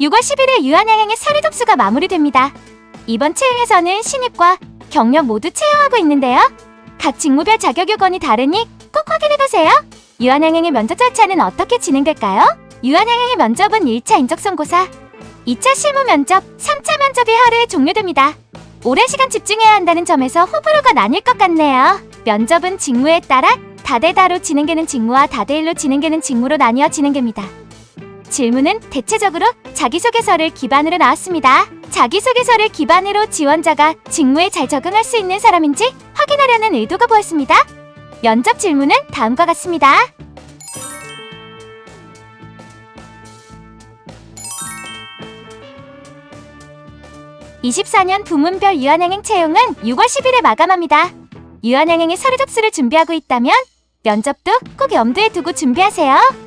6월 10일에 유한양행의 서류 접수가 마무리됩니다. 이번 채용에서는 신입과 경력 모두 채용하고 있는데요. 각 직무별 자격 요건이 다르니 꼭 확인해보세요. 유한양행의 면접 절차는 어떻게 진행될까요? 유한양행의 면접은 1차 인적성고사, 2차 실무 면접, 3차 면접이 하루에 종료됩니다. 오랜 시간 집중해야 한다는 점에서 호불호가 나뉠 것 같네요. 면접은 직무에 따라 다대다로 진행되는 직무와 다대일로 진행되는 직무로 나뉘어 진행됩니다. 질문은 대체적으로 자기소개서를 기반으로 나왔습니다. 자기소개서를 기반으로 지원자가 직무에 잘 적응할 수 있는 사람인지 확인하려는 의도가 보였습니다. 면접 질문은 다음과 같습니다. (24년) 부문별 유한양행 채용은 (6월 10일에) 마감합니다. 유한양행의 서류 접수를 준비하고 있다면 면접도 꼭 염두에 두고 준비하세요.